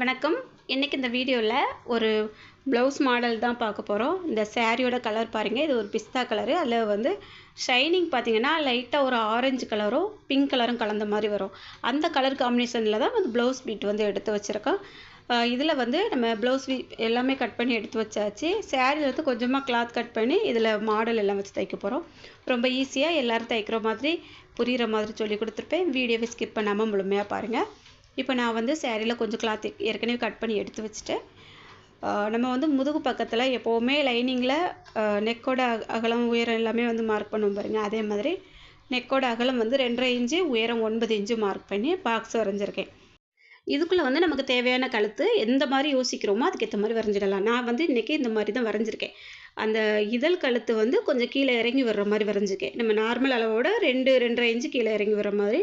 வணக்கம். இன்றைக்கி இந்த வீடியோவில் ஒரு ப்ளவுஸ் மாடல் தான் பார்க்க போகிறோம் இந்த சேரீயோட கலர் பாருங்கள் இது ஒரு பிஸ்தா கலரு அதில் வந்து ஷைனிங் பார்த்தீங்கன்னா லைட்டாக ஒரு ஆரஞ்சு கலரும் பிங்க் கலரும் கலந்த மாதிரி வரும். அந்த கலர் காம்பினேஷனில் தான் வந்து ப்ளவுஸ் பீட் வந்து எடுத்து வச்சுருக்கோம். இதில் வந்து நம்ம ப்ளவுஸ் எல்லாமே கட் பண்ணி எடுத்து வச்சாச்சு. சேரீல வந்து கொஞ்சமாக கிளாத் கட் பண்ணி இதில் மாடல் எல்லாம் வச்சு தைக்க போகிறோம் ரொம்ப ஈஸியாக எல்லோரும் தைக்கிற மாதிரி புரிகிற மாதிரி சொல்லி கொடுத்துருப்பேன். வீடியோவை ஸ்கிப் பண்ணாமல் முழுமையாக பாருங்கள் இப்போ நான் வந்து சேரீயில் கொஞ்சம் கிளாத் ஏற்கனவே கட் பண்ணி எடுத்து வச்சுட்டேன் நம்ம வந்து முதுகு பக்கத்தில் எப்போவுமே லைனிங்கில் நெக்கோட அகலம் உயரம் எல்லாமே வந்து மார்க் பண்ணுவோம் பாருங்கள் அதே மாதிரி நெக்கோட அகலம் வந்து ரெண்டரை இன்ச்சு உயரம் ஒன்பது இன்ச்சு மார்க் பண்ணி பாக்ஸ் வரைஞ்சிருக்கேன். இதுக்குள்ளே வந்து நமக்கு தேவையான கழுத்து எந்த மாதிரி யோசிக்கிறோமோ அதுக்கேற்ற மாதிரி வரைஞ்சிடலாம். நான் வந்து இன்றைக்கி இந்த மாதிரி தான் வரைஞ்சிருக்கேன். அந்த இதழ் கழுத்து வந்து கொஞ்சம் கீழே இறங்கி வர்ற மாதிரி வரைஞ்சிருக்கேன். நம்ம நார்மல் அளவோட ரெண்டு ரெண்டரை இன்ச்சு கீழே இறங்கி வர்ற மாதிரி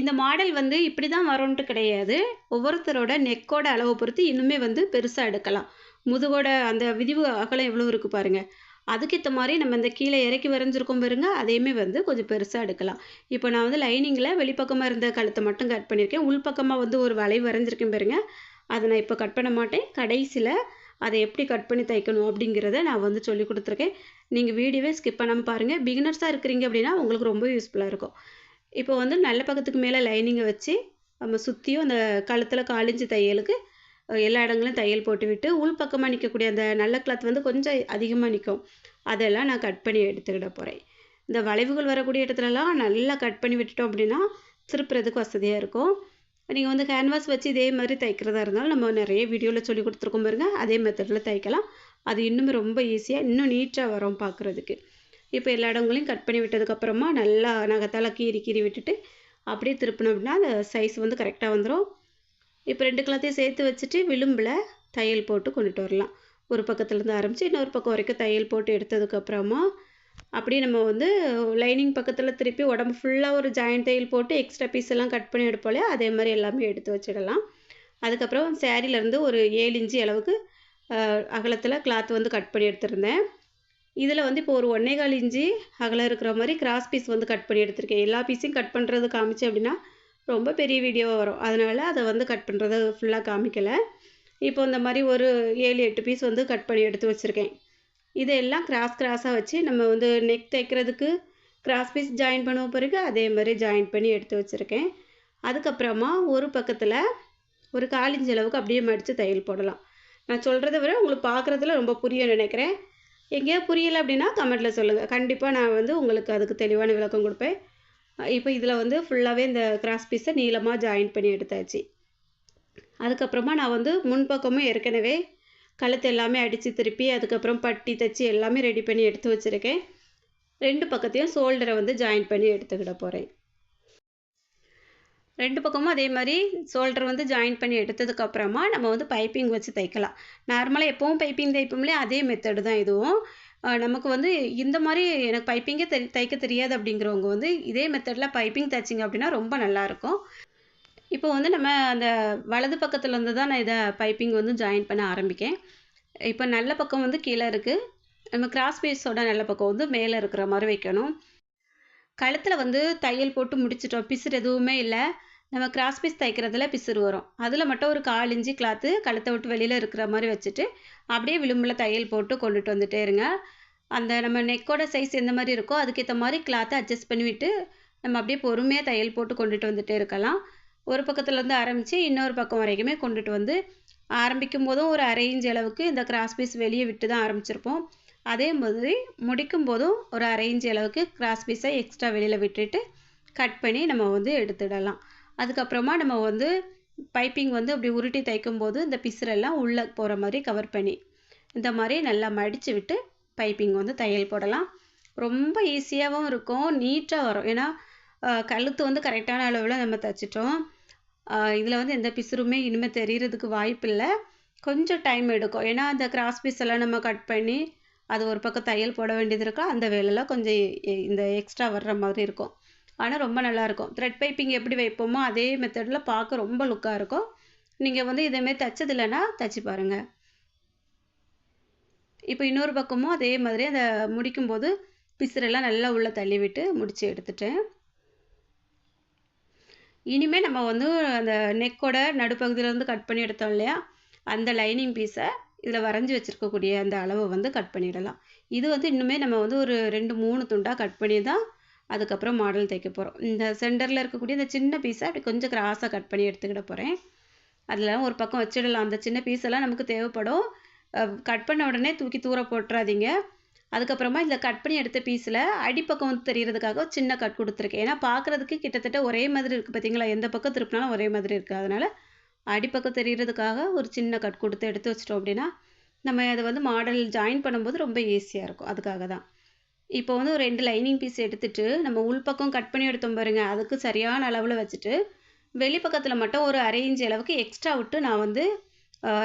இந்த மாடல் வந்து இப்படி தான் வரும்ன்ட்டு கிடையாது. ஒவ்வொருத்தரோட நெக்கோட அளவை பொறுத்து இன்னுமே வந்து பெருசாக எடுக்கலாம். முதுகோட அந்த விதிவு அகலம் எவ்வளோ இருக்குது பாருங்கள் அதுக்கேற்ற மாதிரி நம்ம இந்த கீழே இறக்கி வரைஞ்சிருக்கோம் பாருங்க. அதையுமே வந்து கொஞ்சம் பெருசாக எடுக்கலாம். இப்போ நான் வந்து லைனிங்கில் வெளிப்பக்கமாக இருந்த கழுத்தை மட்டும் கட் பண்ணியிருக்கேன். உள்பக்கமாக வந்து ஒரு வளைவு வரைஞ்சிருக்கேன் பாருங்க. அதை நான் இப்போ கட் பண்ண மாட்டேன். கடைசியில் அதை எப்படி கட் பண்ணி தைக்கணும் அப்படிங்கிறத நான் வந்து சொல்லி கொடுத்துருக்கேன். நீங்கள் வீடியோவே ஸ்கிப் பண்ணாமல் பாருங்கள் பிகினர்ஸாக இருக்கிறீங்க அப்படின்னா உங்களுக்கு ரொம்ப யூஸ்ஃபுல்லாக இருக்கும். இப்போ வந்து நல்ல பக்கத்துக்கு மேலே லைனிங்கை வச்சு நம்ம சுற்றியும் அந்த கழுத்தில் காலிஞ்சு தையலுக்கு எல்லா இடங்களும் தையல் போட்டு விட்டு உள் பக்கமாக நிற்கக்கூடிய அந்த நல்ல கிளாத் வந்து கொஞ்சம் அதிகமாக நிற்கும் அதெல்லாம் நான் கட் பண்ணி எடுத்துக்கிட போகிறேன் இந்த வளைவுகள் வரக்கூடிய இடத்துலலாம் நல்லா கட் பண்ணி விட்டுட்டோம் அப்படின்னா திருப்புறதுக்கு வசதியாக இருக்கும். நீங்கள் வந்து கேன்வாஸ் வச்சு இதே மாதிரி தைக்கிறதா இருந்தாலும் நம்ம நிறைய வீடியோவில் சொல்லி கொடுத்துருக்கோம் பாருங்கள் அதே மெத்தடில் தைக்கலாம். அது இன்னும் ரொம்ப ஈஸியாக இன்னும் நீட்டாக வரும் பார்க்குறதுக்கு இப்போ எல்லா இடங்களையும் கட் பண்ணி விட்டதுக்கப்புறமா நல்லா நகத்தால் கீறி கீறி விட்டுட்டு அப்படியே திருப்பினோம் அப்படின்னா அந்த சைஸ் வந்து கரெக்டாக வந்துடும் இப்போ ரெண்டு கிளாத்தையும் சேர்த்து வச்சுட்டு விளிம்பில் தையல் போட்டு கொண்டுட்டு வரலாம். ஒரு பக்கத்துலேருந்து ஆரம்பித்து இன்னொரு பக்கம் வரைக்கும் தையல் போட்டு எடுத்ததுக்கப்புறமா அப்படியே நம்ம வந்து லைனிங் பக்கத்தில் திருப்பி உடம்பு ஃபுல்லாக ஒரு ஜாயிண்ட் தையல் போட்டு எக்ஸ்ட்ரா பீஸ் எல்லாம் கட் பண்ணி எடுப்போலே அதே மாதிரி எல்லாமே எடுத்து வச்சிடலாம். அதுக்கப்புறம் சேரீலேருந்து ஒரு ஏழு இன்ச்சு அளவுக்கு அகலத்தில் கிளாத் வந்து கட் பண்ணி எடுத்திருந்தேன். இதில் வந்து இப்போ ஒரு ஒன்றே கால் இன்ச்சு அகலம் இருக்கிற மாதிரி கிராஸ் பீஸ் வந்து கட் பண்ணி எடுத்திருக்கேன். எல்லா பீஸையும் கட் பண்ணுறது காமிச்சு அப்படின்னா ரொம்ப பெரிய வீடியோவாக வரும். அதனால் அதை வந்து கட் பண்ணுறத ஃபுல்லாக காமிக்கலை. இப்போ இந்த மாதிரி ஒரு ஏழு எட்டு பீஸ் வந்து கட் பண்ணி எடுத்து வச்சுருக்கேன். இதையெல்லாம் கிராஸ் கிராஸாக வச்சு நம்ம வந்து நெக் தைக்கிறதுக்கு கிராஸ் பீஸ் ஜாயின் பண்ண பிறகு அதே மாதிரி ஜாயின் பண்ணி எடுத்து வச்சுருக்கேன். அதுக்கப்புறமா ஒரு பக்கத்தில் ஒரு காலிஞ்சு அளவுக்கு அப்படியே மடித்து தையல் போடலாம். நான் சொல்கிறத விட உங்களுக்கு பார்க்குறதுல ரொம்ப புரியும் நினைக்கிறேன். எங்கேயோ புரியலை அப்படின்னா கமெண்ட்டில் சொல்லுங்கள் கண்டிப்பாக நான் வந்து உங்களுக்கு அதுக்கு தெளிவான விளக்கம் கொடுப்பேன். இப்போ இதில் வந்து ஃபுல்லாகவே இந்த கிராஸ் பீஸை நீளமாக ஜாயின் பண்ணி எடுத்தாச்சு. அதுக்கப்புறமா நான் வந்து முன்பக்கமும் ஏற்கனவே கழுத்து எல்லாமே அடித்து திருப்பி அதுக்கப்புறம் பட்டி தைச்சி எல்லாமே ரெடி பண்ணி எடுத்து வச்சுருக்கேன். ரெண்டு பக்கத்தையும் ஷோல்டரை வந்து ஜாயின் பண்ணி எடுத்துக்கிட போகிறேன் ரெண்டு பக்கமும் அதே மாதிரி ஷோல்டர் வந்து ஜாயின் பண்ணி எடுத்ததுக்கப்புறமா நம்ம வந்து பைப்பிங் வச்சு தைக்கலாம். நார்மலாக எப்போவும் பைப்பிங் தைப்போம்லே அதே மெத்தடு தான் இதுவும். நமக்கு வந்து இந்த மாதிரி எனக்கு பைப்பிங்கே தெரி தைக்க தெரியாது அப்படிங்கிறவங்க வந்து இதே மெத்தடில் பைப்பிங் தைச்சிங்க அப்படின்னா ரொம்ப நல்லாயிருக்கும் இப்போ வந்து நம்ம அந்த வலது பக்கத்துலேருந்து தான் நான் இதை பைப்பிங் வந்து ஜாயின் பண்ண ஆரம்பிக்கேன். இப்போ நல்ல பக்கம் வந்து கீழே இருக்குது நம்ம கிராஸ் பீஸோட நல்ல பக்கம் வந்து மேலே இருக்கிற மாதிரி வைக்கணும். கழுத்தில் வந்து தையல் போட்டு முடிச்சிட்டோம். பிசுறு எதுவுமே இல்லை. நம்ம கிராஸ் பீஸ் தைக்கிறதுல பிசுறு வரும். அதில் மட்டும் ஒரு கால் இஞ்சி கிளாத்து கழுத்தை விட்டு வெளியில் இருக்கிற மாதிரி வச்சுட்டு அப்படியே விளிம்பில் தையல் போட்டு கொண்டுட்டு வந்துட்டே இருங்க. அந்த நம்ம நெக்கோட சைஸ் எந்த மாதிரி இருக்கோ அதுக்கேற்ற மாதிரி கிளாத்தை அட்ஜஸ்ட் பண்ணிவிட்டு நம்ம அப்படியே பொறுமையாக தையல் போட்டு கொண்டுட்டு வந்துட்டே இருக்கலாம். ஒரு பக்கத்துலேருந்து ஆரம்பித்து இன்னொரு பக்கம் வரைக்குமே கொண்டுட்டு வந்து ஆரம்பிக்கும் போதும் ஒரு அரை இன்ச் அளவுக்கு இந்த கிராஸ் பீஸ் வெளியே விட்டு தான் ஆரம்பிச்சிருப்போம். அதே மாதிரி முடிக்கும் போதும் ஒரு அரை இன்ச் அளவுக்கு கிராஸ் பீஸை எக்ஸ்ட்ரா வெளியில் விட்டுட்டு கட் பண்ணி நம்ம வந்து எடுத்துடலாம். அதுக்கப்புறமா நம்ம வந்து பைப்பிங் வந்து அப்படி உருட்டி தைக்கும் போது இந்த பிசுரெல்லாம் உள்ளே போகிற மாதிரி கவர் பண்ணி இந்த மாதிரி நல்லா மடித்து விட்டு பைப்பிங் வந்து தையல் போடலாம். ரொம்ப ஈஸியாகவும் இருக்கும் நீட்டாக வரும். ஏன்னா கழுத்து வந்து கரெக்டான அளவில் நம்ம தைச்சிட்டோம். இதில் வந்து எந்த பிசுருமே இனிமேல் தெரியறதுக்கு வாய்ப்பு இல்லை. கொஞ்சம் டைம் எடுக்கும். ஏன்னா அந்த கிராஸ் பீஸ் எல்லாம் நம்ம கட் பண்ணி அது ஒரு பக்கம் தையல் போட வேண்டியது இருக்கா அந்த வேலைலாம் கொஞ்சம் இந்த எக்ஸ்ட்ரா வர்ற மாதிரி இருக்கும். ஆனால் ரொம்ப நல்லாயிருக்கும் த்ரெட் பைப்பிங் எப்படி வைப்போமோ அதே மெத்தடில் பார்க்க ரொம்ப லுக்காக இருக்கும். நீங்கள் வந்து இதேமாரி தைச்சது இல்லைன்னா தைச்சி பாருங்கள் இப்போ இன்னொரு பக்கமும் அதே மாதிரி அதை முடிக்கும்போது பிசுரெல்லாம் நல்லா உள்ளே தள்ளி விட்டு முடித்து எடுத்துட்டேன். இனிமேல் நம்ம வந்து அந்த நெக்கோட நடுப்பகுதியிலேருந்து கட் பண்ணி எடுத்தோம் இல்லையா? அந்த லைனிங் பீஸை இதில் வரைஞ்சி வச்சுருக்கக்கூடிய அந்த அளவை வந்து கட் பண்ணிடலாம். இது வந்து இன்னுமே நம்ம வந்து ஒரு ரெண்டு மூணு துண்டாக கட் பண்ணி தான் அதுக்கப்புறம் மாடல் தைக்க போகிறோம் இந்த சென்டரில் இருக்கக்கூடிய இந்த சின்ன பீஸை அப்படி கொஞ்சம் கிராஸாக கட் பண்ணி எடுத்துக்கிட போகிறேன் அதில் ஒரு பக்கம் வச்சிடலாம். அந்த சின்ன பீஸ் எல்லாம் நமக்கு தேவைப்படும். கட் பண்ண உடனே தூக்கி தூர போட்டுறாதீங்க. அதுக்கப்புறமா இந்த கட் பண்ணி எடுத்த பீஸில் அடிப்பக்கம் வந்து தெரியறதுக்காக சின்ன கட் கொடுத்துருக்கேன். ஏன்னா பார்க்குறதுக்கு கிட்டத்தட்ட ஒரே மாதிரி இருக்குது பார்த்தீங்களா எந்த பக்கம் திருப்பினாலும் ஒரே மாதிரி இருக்குது அதனால் அடிப்பக்கம் தெரியறதுக்காக ஒரு சின்ன கட் கொடுத்து எடுத்து வச்சிட்டோம் அப்படின்னா நம்ம அதை வந்து மாடல் ஜாயின் பண்ணும்போது ரொம்ப ஈஸியாக இருக்கும். அதுக்காக தான். இப்போ வந்து ஒரு ரெண்டு லைனிங் பீஸ் எடுத்துட்டு நம்ம உள்பக்கம் கட் பண்ணி எடுத்தோம் பாருங்க. அதுக்கு சரியான அளவில் வச்சுட்டு வெளிப்பக்கத்தில் மட்டும் ஒரு அரை இன்ச் அளவுக்கு எக்ஸ்ட்ரா விட்டு நான் வந்து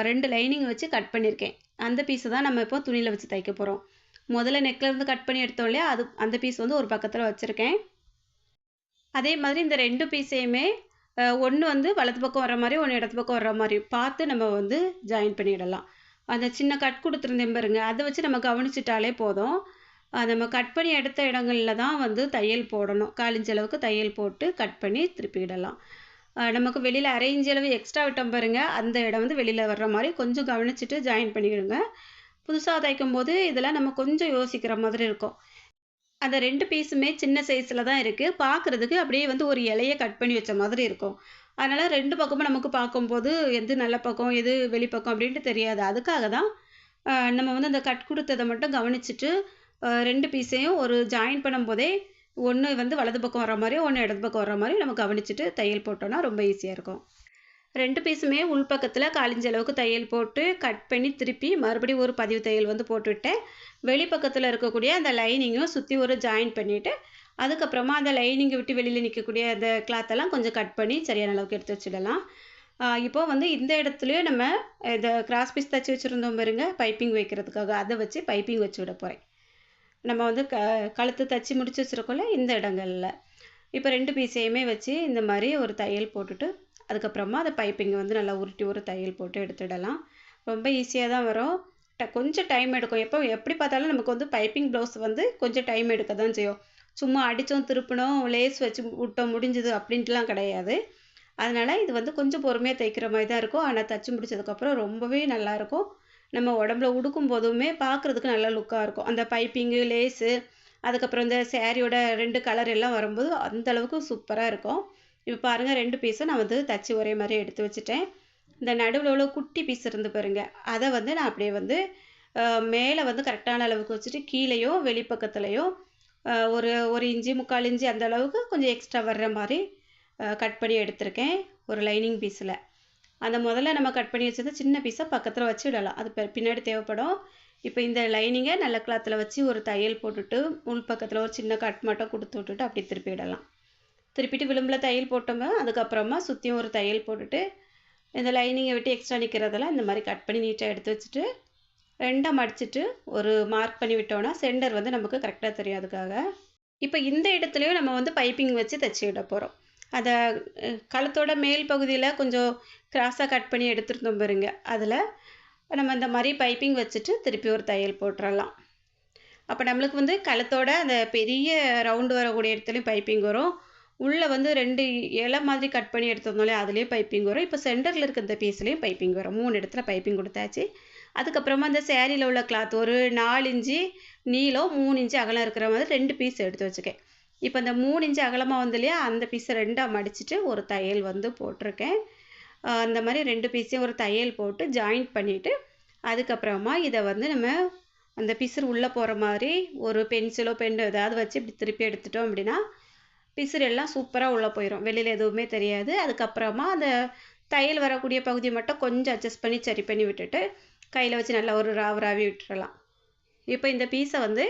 ரெண்டு லைனிங் வச்சு கட் பண்ணியிருக்கேன் அந்த பீஸை தான் நம்ம இப்போ துணியில் வச்சு தைக்க போகிறோம் முதல்ல நெக்லேருந்து கட் பண்ணி எடுத்தோம் இல்லையா? அது அந்த பீஸ் வந்து ஒரு பக்கத்தில் வச்சுருக்கேன். அதே மாதிரி இந்த ரெண்டு பீஸையுமே ஒன்று வந்து வலது பக்கம் வர மாதிரி ஒன்று இடது பக்கம் வர மாதிரி பார்த்து நம்ம வந்து ஜாயின் பண்ணிடலாம். அந்த சின்ன கட் கொடுத்துருந்தேன் பாருங்க. அதை வச்சு நம்ம கவனிச்சிட்டாலே போதும். நம்ம கட் பண்ணி எடுத்த இடங்களில் தான் வந்து தையல் போடணும். காலிஞ்சளவுக்கு தையல் போட்டு கட் பண்ணி திருப்பிடலாம் நமக்கு வெளியில் அரைஞ்சளவு எக்ஸ்ட்ரா விட்டோம் பாருங்கள் அந்த இடம் வந்து வெளியில் வர்ற மாதிரி கொஞ்சம் கவனிச்சுட்டு ஜாயின் பண்ணிக்கிடுங்க புதுசாக தைக்கும் போது இதெல்லாம் நம்ம கொஞ்சம் யோசிக்கிற மாதிரி இருக்கும். அந்த ரெண்டு பீஸுமே சின்ன சைஸில் தான் இருக்குது பார்க்குறதுக்கு அப்படியே வந்து ஒரு இலையை கட் பண்ணி வச்ச மாதிரி இருக்கும். அதனால் ரெண்டு பக்கமும் நமக்கு பார்க்கும்போது எது நல்ல பக்கம் எது வெளிப்பக்கம் அப்படின்ட்டு தெரியாது. அதுக்காக தான் நம்ம வந்து அந்த கட் கொடுத்ததை மட்டும் கவனிச்சுட்டு ரெண்டு பீஸையும் ஒரு ஜாயின் பண்ணும்போதே ஒன்று வந்து வலது பக்கம் வர மாதிரி ஒன்று இடது பக்கம் வர மாதிரி நம்ம கவனிச்சுட்டு தையல் போட்டோன்னா ரொம்ப ஈஸியாக இருக்கும். ரெண்டு பீஸுமே உள்பக்கத்தில் காலிஞ்ச அளவுக்கு தையல் போட்டு கட் பண்ணி திருப்பி மறுபடியும் ஒரு பதிவு தையல் வந்து போட்டுவிட்டேன். வெளிப்பக்கத்தில் இருக்கக்கூடிய அந்த லைனிங்கும் சுற்றி ஒரு ஜாயின் பண்ணிவிட்டு அதுக்கப்புறமா அந்த லைனிங்கை விட்டு வெளியில் நிற்கக்கூடிய அந்த கிளாத்தெல்லாம் கொஞ்சம் கட் பண்ணி சரியான அளவுக்கு எடுத்து வச்சிடலாம். இப்போது வந்து இந்த இடத்துலையும் நம்ம இந்த கிராஸ் பீஸ் தைச்சி வச்சுருந்தோம் பாருங்க பைப்பிங் வைக்கிறதுக்காக. அதை வச்சு பைப்பிங் வச்சு விட போகிறேன் நம்ம வந்து க கழுத்து தைச்சி முடிச்சு வச்சுருக்கோம்ல இந்த இடங்களில். இப்போ ரெண்டு பீஸையுமே வச்சு இந்த மாதிரி ஒரு தையல் போட்டுட்டு அதுக்கப்புறமா அதை பைப்பிங்கை வந்து நல்லா உருட்டி ஒரு தையல் போட்டு எடுத்துடலாம். ரொம்ப ஈஸியாக தான் வரும். ட கொஞ்சம் டைம் எடுக்கும். எப்போ எப்படி பார்த்தாலும் நமக்கு வந்து பைப்பிங் ப்ளவுஸ் வந்து கொஞ்சம் டைம் எடுக்க தான் செய்யும். சும்மா அடித்தோம் திருப்பினோம் லேஸ் வச்சு விட்டோம் முடிஞ்சது அப்படின்ட்டுலாம் கிடையாது. அதனால் இது வந்து கொஞ்சம் பொறுமையாக தைக்கிற மாதிரி தான் இருக்கும். ஆனால் தைச்சி முடிச்சதுக்கப்புறம் ரொம்பவே நல்லாயிருக்கும் நம்ம உடம்புல உடுக்கும் போதுமே பார்க்குறதுக்கு நல்ல லுக்காக இருக்கும். அந்த பைப்பிங்கு லேஸு அதுக்கப்புறம் இந்த சேரீயோட ரெண்டு கலர் எல்லாம் வரும்போது அந்த அளவுக்கு சூப்பராக இருக்கும். இப்போ பாருங்கள் ரெண்டு பீஸும் நான் வந்து தச்சு ஒரே மாதிரி எடுத்து வச்சுட்டேன். இந்த நடுவில் உள்ள குட்டி பீஸ் இருந்து பாருங்க. அதை வந்து நான் அப்படியே வந்து மேலே வந்து கரெக்டான அளவுக்கு வச்சுட்டு கீழேயும் வெளிப்பக்கத்துலேயும் ஒரு ஒரு இஞ்சி முக்கால் இஞ்சி அந்த அளவுக்கு கொஞ்சம் எக்ஸ்ட்ரா வர்ற மாதிரி கட் பண்ணி எடுத்திருக்கேன். ஒரு லைனிங் பீஸில் அந்த முதல்ல நம்ம கட் பண்ணி வச்சது சின்ன பீஸாக பக்கத்தில் வச்சு விடலாம். அது பின்னாடி தேவைப்படும். இப்போ இந்த லைனிங்கை நல்ல கிளாத்தில் வச்சு ஒரு தையல் போட்டுட்டு உள் பக்கத்தில் ஒரு சின்ன கட் மட்டும் கொடுத்து விட்டுட்டு அப்படி திருப்பி விடலாம். திருப்பிட்டு விளிம்பில் தையல் போட்டோங்க அதுக்கப்புறமா சுற்றியும் ஒரு தையல் போட்டுட்டு இந்த லைனிங்கை விட்டு எக்ஸ்ட்ரா நிற்கிறதெல்லாம் இந்த மாதிரி கட் பண்ணி நீட்டாக எடுத்து வச்சுட்டு ரெண்டாக மடிச்சுட்டு ஒரு மார்க் பண்ணி விட்டோம்னா சென்டர் வந்து நமக்கு கரெக்டாக தெரியும் அதுக்காக இப்போ இந்த இடத்துலையும் நம்ம வந்து பைப்பிங் வச்சு தைச்சி விட போகிறோம் அதை கழுத்தோட மேல் பகுதியில் கொஞ்சம் கிராஸாக கட் பண்ணி எடுத்துருந்தோம் பாருங்க. அதில் நம்ம இந்த மாதிரி பைப்பிங் வச்சுட்டு திருப்பி ஒரு தையல் போட்டுடலாம் அப்போ நம்மளுக்கு வந்து கழுத்தோட அந்த பெரிய ரவுண்டு வரக்கூடிய இடத்துலையும் பைப்பிங் வரும். உள்ளே வந்து ரெண்டு இலை மாதிரி கட் பண்ணி எடுத்திருந்தோம்லே அதுலேயும் பைப்பிங் வரும். இப்போ சென்டரில் இருக்க இந்த பீஸ்லேயும் பைப்பிங் வரும். மூணு இடத்துல பைப்பிங் கொடுத்தாச்சு. அதுக்கப்புறமா அந்த சேரீயில் உள்ள கிளாத் ஒரு நாலு இன்ச்சு நீளம் மூணு இன்ச்சு அகலம் இருக்கிற மாதிரி ரெண்டு பீஸ் எடுத்து வச்சுக்கேன். இப்போ இந்த மூணு இன்ச்சு அகலமாக வந்து இல்லையா அந்த பீஸை ரெண்டாக மடிச்சுட்டு ஒரு தையல் வந்து போட்டிருக்கேன். அந்த மாதிரி ரெண்டு பீஸையும் ஒரு தையல் போட்டு ஜாயிண்ட் பண்ணிவிட்டு அதுக்கப்புறமா இதை வந்து நம்ம அந்த பிசுறு உள்ளே போகிற மாதிரி ஒரு பென்சிலோ பென் ஏதாவது வச்சு இப்படி திருப்பி எடுத்துட்டோம் அப்படின்னா பிசுறு எல்லாம் சூப்பராக உள்ளே போயிடும் வெளியில் எதுவுமே தெரியாது. அதுக்கப்புறமா அந்த தையல் வரக்கூடிய பகுதியை மட்டும் கொஞ்சம் அட்ஜஸ்ட் பண்ணி சரி பண்ணி விட்டுட்டு கையில் வச்சு நல்லா ஒரு ராவு ராவி விட்டுறலாம். இப்போ இந்த பீஸை வந்து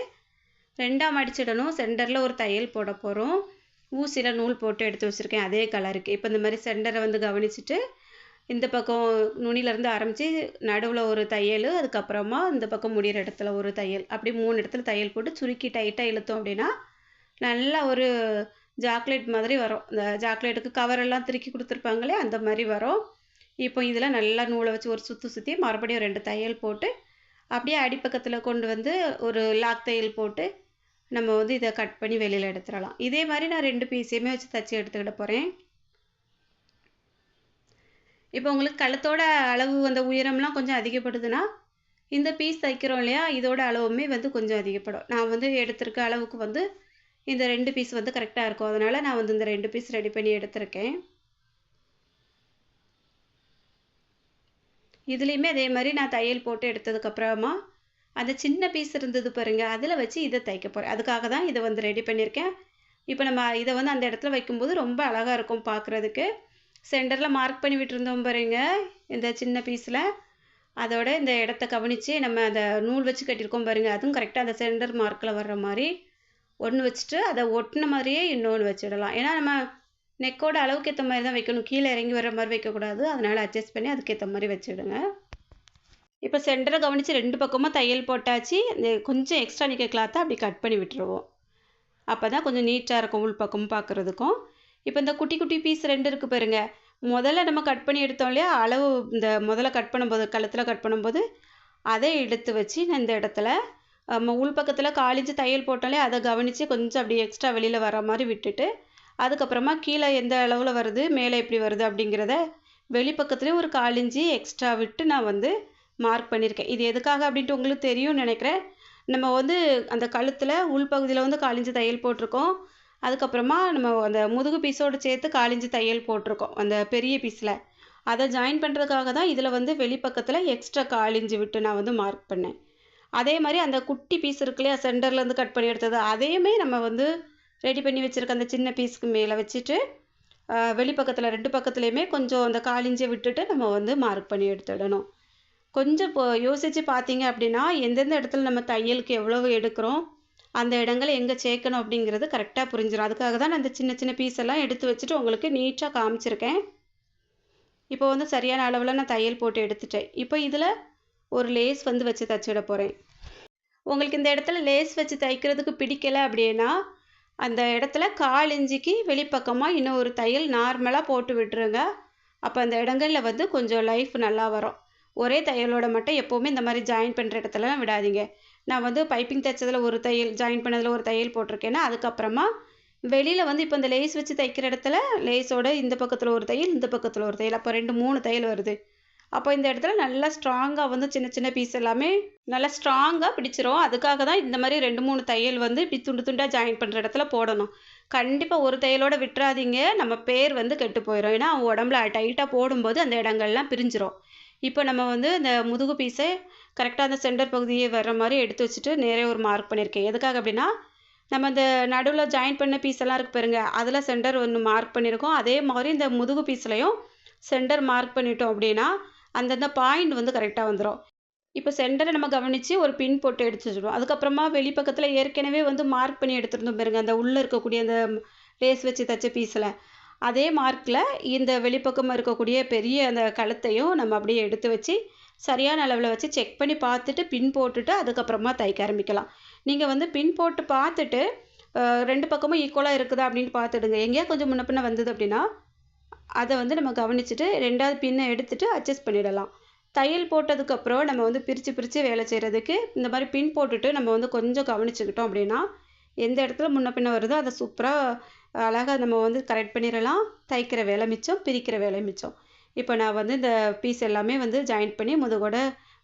ரெண்டாக மடிச்சிடணும் சென்டரில் ஒரு தையல் போட போகிறோம் ஊசியில் நூல் போட்டு எடுத்து வச்சுருக்கேன். அதே கலருக்கு இப்போ இந்த மாதிரி சென்டரை வந்து கவனிச்சுட்டு இந்த பக்கம் நுனியிலேருந்து ஆரம்பித்து நடுவில் ஒரு தையல் அதுக்கப்புறமா இந்த பக்கம் முடிகிற இடத்துல ஒரு தையல். அப்படி மூணு இடத்துல தையல் போட்டு சுருக்கி டைட்டாக இழுத்தோம் அப்படின்னா நல்லா ஒரு சாக்லேட் மாதிரி வரும். இந்த சாக்லேட்டுக்கு கவரெல்லாம் திருக்கி கொடுத்துருப்பாங்களே அந்த மாதிரி வரும். இப்போ இதில் நல்லா நூலை வச்சு ஒரு சுற்றி சுற்றி மறுபடியும் ரெண்டு தையல் போட்டு அப்படியே அடிப்பக்கத்தில் கொண்டு வந்து ஒரு லாக் தையல் போட்டு நம்ம வந்து இதை கட் பண்ணி வெளியில் எடுத்துடலாம். இதே மாதிரி நான் ரெண்டு பீஸையுமே வச்சு தச்சு எடுத்துக்கிட போகிறேன் இப்போ உங்களுக்கு கழுத்தோட அளவு அந்த உயரம்லாம் கொஞ்சம் அதிகப்படுதுன்னா இந்த பீஸ் தைக்கிறோம் இல்லையா? இதோட அளவுமே வந்து கொஞ்சம் அதிகப்படும். நான் வந்து எடுத்திருக்க அளவுக்கு வந்து இந்த ரெண்டு பீஸ் வந்து கரெக்டாக இருக்கும். அதனால் நான் வந்து இந்த ரெண்டு பீஸ் ரெடி பண்ணி எடுத்திருக்கேன். இதுலேயுமே அதே மாதிரி நான் தையல் போட்டு எடுத்ததுக்கப்புறமா அந்த சின்ன பீஸ் இருந்தது பாருங்க. அதில் வச்சு இதை தைக்க போகிறேன் அதுக்காக தான் இதை வந்து ரெடி பண்ணியிருக்கேன். இப்போ நம்ம இதை வந்து அந்த இடத்துல வைக்கும்போது ரொம்ப அழகாக இருக்கும் பார்க்குறதுக்கு. சென்டரில் மார்க் பண்ணி விட்டுருந்தோம் பாருங்க. இந்த சின்ன பீஸில் அதோட இந்த இடத்த கவனித்து நம்ம அந்த நூல் வச்சு கட்டியிருக்கோம் பாருங்கள் அதுவும் கரெக்டாக அந்த சென்டர் மார்க்கில் வர்ற மாதிரி. ஒன்று வச்சுட்டு அதை ஒட்டின மாதிரியே இன்னொன்று வச்சிடலாம் ஏன்னா நம்ம நெக்கோட அளவுக்கு ஏற்ற மாதிரி தான் வைக்கணும். கீழே இறங்கி வர்ற மாதிரி வைக்கக்கூடாது. அதனால் அட்ஜஸ்ட் பண்ணி அதுக்கேற்ற மாதிரி வச்சுடுங்க இப்போ சென்டரை கவனித்து ரெண்டு பக்கமும் தையல் போட்டாச்சு. இந்த கொஞ்சம் எக்ஸ்ட்ரா நிற்க கிளாத்தை அப்படி கட் பண்ணி விட்டுருவோம். அப்போ தான் கொஞ்சம் நீட்டாக இருக்கும் உள் பக்கமும் பார்க்குறதுக்கும் இப்போ இந்த குட்டி குட்டி பீஸ் ரெண்டு இருக்குது பாருங்க. முதல்ல நம்ம கட் பண்ணி எடுத்தோம் இல்லையா? அளவு இந்த முதல்ல கட் பண்ணும்போது கழுத்தில் கட் பண்ணும்போது அதை எடுத்து வச்சு நான் இந்த இடத்துல நம்ம உள் பக்கத்தில் காலிஞ்சு தையல் போட்டாலே அதை கவனித்து கொஞ்சம் அப்படி எக்ஸ்ட்ரா வெளியில் வர மாதிரி விட்டுட்டு அதுக்கப்புறமா கீழே எந்த அளவில் வருது மேலே எப்படி வருது அப்படிங்கிறத வெளிப்பக்கத்துலேயும் ஒரு காலிஞ்சி எக்ஸ்ட்ரா விட்டு நான் வந்து மார்க் பண்ணியிருக்கேன் இது எதுக்காக அப்படின்ட்டு உங்களுக்கு தெரியும்னு நினைக்கிறேன். நம்ம வந்து அந்த கழுத்தில் உள்பகுதியில் வந்து காலிஞ்சு தையல் போட்டிருக்கோம். அதுக்கப்புறமா நம்ம அந்த முதுகு பீஸோடு சேர்த்து காலிஞ்சு தையல் போட்டிருக்கோம் அந்த பெரிய பீஸில் அதை ஜாயின் பண்ணுறதுக்காக தான் இதில் வந்து வெளிப்பக்கத்தில் எக்ஸ்ட்ரா காலிஞ்சு விட்டு நான் வந்து மார்க் பண்ணேன். அதே மாதிரி அந்த குட்டி பீஸ் இருக்கு இல்லையா சென்டர்லேருந்து கட் பண்ணி எடுத்தது அதையுமே நம்ம வந்து ரெடி பண்ணி வச்சுருக்க அந்த சின்ன பீஸுக்கு மேலே வச்சுட்டு வெளிப்பக்கத்தில் ரெண்டு பக்கத்துலேயுமே கொஞ்சம் அந்த காலிஞ்சை விட்டுட்டு நம்ம வந்து மார்க் பண்ணி எடுத்துடணும். கொஞ்சம் இப்போ யோசித்து பார்த்தீங்க அப்படின்னா எந்தெந்த இடத்துல நம்ம தையலுக்கு எவ்வளவு எடுக்கிறோம் அந்த இடங்களை எங்கே சேர்க்கணும் அப்படிங்கிறது கரெக்டாக புரிஞ்சிடும் அதுக்காக தான் நான் அந்த சின்ன சின்ன பீஸ் எல்லாம் எடுத்து வச்சுட்டு உங்களுக்கு நீட்டாக காமிச்சிருக்கேன். இப்போ வந்து சரியான அளவில் நான் தையல் போட்டு எடுத்துட்டேன். இப்போ இதில் ஒரு லேஸ் வந்து வச்சு தச்சிட போகிறேன் உங்களுக்கு இந்த இடத்துல லேஸ் வச்சு தைக்கிறதுக்கு பிடிக்கலை அப்படின்னா அந்த இடத்துல கால் இஞ்சிக்கு வெளிப்பக்கமாக இன்னும் ஒரு தையல் நார்மலாக போட்டு விட்டுருங்க. அப்போ அந்த இடங்களில் வந்து கொஞ்சம் லைஃப் நல்லா வரும். ஒரே தையலோட மட்டும் எப்போவுமே இந்த மாதிரி ஜாயின் பண்ணுற இடத்துலலாம் விடாதீங்க. நான் வந்து பைப்பிங் தைச்சதில் ஒரு தையல் ஜாயின் பண்ணதில் ஒரு தையல் போட்டிருக்கேன்னா அதுக்கப்புறமா வெளியில் வந்து இப்போ இந்த லேஸ் வச்சு தைக்கிற இடத்துல லேஸோட இந்த பக்கத்தில் ஒரு தையல் இந்த பக்கத்தில் ஒரு தையல். அப்போ ரெண்டு மூணு தையல் வருது. அப்போ இந்த இடத்துல நல்லா ஸ்ட்ராங்காக வந்து சின்ன சின்ன பீஸ் எல்லாமே நல்லா ஸ்ட்ராங்காக பிடிச்சிரும். அதுக்காக தான் இந்த மாதிரி ரெண்டு மூணு தையல் வந்து இப்படி துண்டு துண்டாக ஜாயின் பண்ணுற இடத்துல போடணும். கண்டிப்பாக ஒரு தையலோட விட்டுறாதீங்க. நம்ம பேர் வந்து கெட்டு போயிடும் ஏன்னா உடம்புல டைட்டாக போடும்போது அந்த இடங்கள்லாம் பிரிஞ்சிரும். இப்போ நம்ம வந்து இந்த முதுகு பீஸை கரெக்டாக அந்த சென்டர் பகுதியை வர்ற மாதிரி எடுத்து வச்சுட்டு நேரே ஒரு மார்க் பண்ணியிருக்கேன். எதுக்காக அப்படின்னா நம்ம இந்த நடுவில் ஜாயின் பண்ண பீஸ் எல்லாம் இருக்கு பாருங்க அதில் சென்டர் ஒன்று மார்க் பண்ணியிருக்கோம். அதே மாதிரி இந்த முதுகு பீஸ்லையும் சென்டர் மார்க் பண்ணிட்டோம் அப்படின்னா அந்தந்த பாயிண்ட் வந்து கரெக்டாக வந்துடும் இப்போ சென்டரை நம்ம கவனித்து ஒரு பின் போட்டு எடுத்து வச்சுடுவோம் அதுக்கப்புறமா வெளிப்பக்கத்தில் ஏற்கனவே வந்து மார்க் பண்ணி எடுத்துருந்தோம் பாருங்க அந்த உள்ளே இருக்கக்கூடிய அந்த லேஸ் வச்சு தைச்ச பீஸில் அதே மார்க்கில் இந்த வெளிப்பக்கமாக இருக்கக்கூடிய பெரிய அந்த கழுத்தையும் நம்ம அப்படியே எடுத்து வச்சு சரியான அளவில் வச்சு செக் பண்ணி பார்த்துட்டு பின் போட்டுட்டு அதுக்கப்புறமா தைக்க ஆரம்பிக்கலாம். நீங்கள் வந்து பின் போட்டு பார்த்துட்டு ரெண்டு பக்கமும் ஈக்குவலாக இருக்குதா அப்படின்னு பார்த்துடுங்க. எங்கேயா கொஞ்சம் முன்ன பின்ன வந்தது அப்படின்னா அதை வந்து நம்ம கவனிச்சுட்டு ரெண்டாவது பின்னை எடுத்துகிட்டு அட்ஜஸ்ட் பண்ணிடலாம். தையல் போட்டதுக்கப்புறம் நம்ம வந்து பிரித்து பிரித்து வேலை செய்கிறதுக்கு இந்த மாதிரி பின் போட்டுட்டு நம்ம வந்து கொஞ்சம் கவனிச்சுக்கிட்டோம் அப்படின்னா எந்த இடத்துல முன்ன பின்ன வருதோ அதை சூப்பராக அழகாக நம்ம வந்து கரெக்ட் பண்ணிடலாம் தைக்கிற வேலை மிச்சம் பிரிக்கிற வேலை மிச்சம். இப்போ நான் வந்து இந்த பீஸ் எல்லாமே வந்து ஜாயின் பண்ணி முதுகோட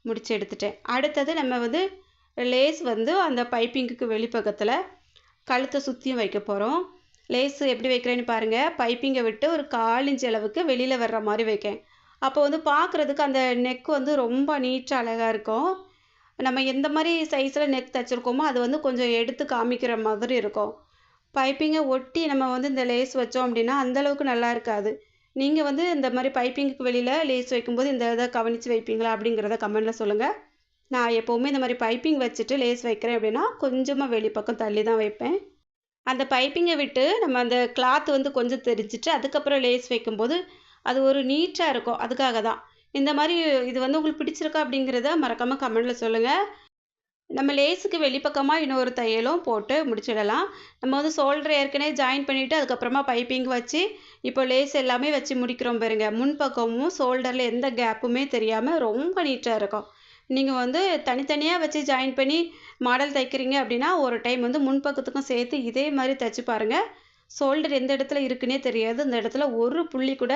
முடிச்சு எடுத்துட்டேன். அடுத்தது நம்ம வந்து லேஸ் வந்து அந்த பைப்பிங்குக்கு வெளிப்பக்கத்தில் கழுத்தை சுற்றியும் வைக்க போகிறோம் லேஸ் எப்படி வைக்கிறேன்னு பாருங்கள் பைப்பிங்கை விட்டு ஒரு கால் இன்ச்சு அளவுக்கு வெளியில் வர்ற மாதிரி வைக்கேன். அப்போ வந்து பார்க்குறதுக்கு அந்த நெக் வந்து ரொம்ப நீட்டாக அழகாக இருக்கும். நம்ம எந்த மாதிரி சைஸில் நெக் தைச்சிருக்கோமோ அது வந்து கொஞ்சம் எடுத்து காமிக்கிற மாதிரி இருக்கும். பைப்பிங்கை ஒட்டி நம்ம வந்து இந்த லேஸ் வச்சோம் அப்படின்னா அந்தளவுக்கு நல்லா இருக்காது. நீங்கள் வந்து இந்த மாதிரி பைப்பிங்குக்கு வெளியில் லேஸ் வைக்கும்போது இந்த இதை கவனித்து வைப்பீங்களா அப்படிங்கிறத கமெண்டில் சொல்லுங்கள் நான் எப்போவுமே இந்த மாதிரி பைப்பிங் வச்சுட்டு லேஸ் வைக்கிறேன் அப்படின்னா கொஞ்சமாக வெளிப்பக்கம் தள்ளி தான் வைப்பேன். அந்த பைப்பிங்கை விட்டு நம்ம அந்த கிளாத் வந்து கொஞ்சம் தெரிஞ்சிட்டு அதுக்கப்புறம் லேஸ் வைக்கும்போது அது ஒரு நீட்டாக இருக்கும். அதுக்காக தான். இந்த மாதிரி இது வந்து உங்களுக்கு பிடிச்சிருக்கா அப்படிங்கிறத மறக்காமல் கமெண்டில் சொல்லுங்கள் நம்ம லேஸுக்கு வெளிப்பக்கமாக இன்னொரு தையலும் போட்டு முடிச்சிடலாம். நம்ம வந்து ஷோல்டர் ஏற்கனவே ஜாயின் பண்ணிவிட்டு அதுக்கப்புறமா பைப்பிங் வச்சு இப்போ லேஸ் எல்லாமே வச்சு முடிக்கிறோம் பாருங்க. முன்பக்கமும் ஷோல்டரில் எந்த கேப்புமே தெரியாமல் ரொம்ப நீட்டாக இருக்கும். நீங்கள் வந்து தனித்தனியாக வச்சு ஜாயின் பண்ணி மாடல் தைக்கிறீங்க அப்படின்னா ஒரு டைம் வந்து முன்பக்கத்துக்கும் சேர்த்து இதே மாதிரி தைச்சு பாருங்கள் ஷோல்டர் எந்த இடத்துல இருக்குன்னே தெரியாது. அந்த இடத்துல ஒரு புள்ளி கூட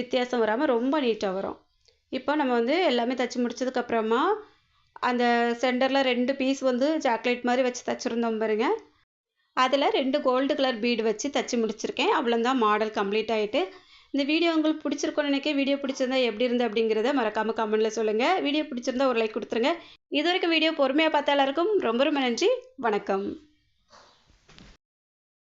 வித்தியாசம் வராமல் ரொம்ப நீட்டாக வரும். இப்போ நம்ம வந்து எல்லாமே தைச்சி முடிச்சதுக்கப்புறமா அந்த சென்டரில் ரெண்டு பீஸ் வந்து சாக்லேட் மாதிரி வச்சு தைச்சிருந்தோம் பாருங்க. அதில் ரெண்டு கோல்டு கலர் பீடு வச்சு தைச்சி முடிச்சிருக்கேன். அவ்வளோந்தான் மாடல் கம்ப்ளீட் ஆகிட்டு இந்த வீடியோ உங்களுக்கு பிடிச்சிருக்கோன்னு நினைக்க வீடியோ பிடிச்சிருந்தா எப்படி இருந்து அப்படிங்கிறத மறக்காமல் கமெண்ட்டில் சொல்லுங்கள் வீடியோ பிடிச்சிருந்தா ஒரு லைக் கொடுத்துருங்க. இது வரைக்கும் வீடியோ பொறுமையாக பார்த்த எல்லாருக்கும் ரொம்ப ரொம்ப நன்றி. வணக்கம்.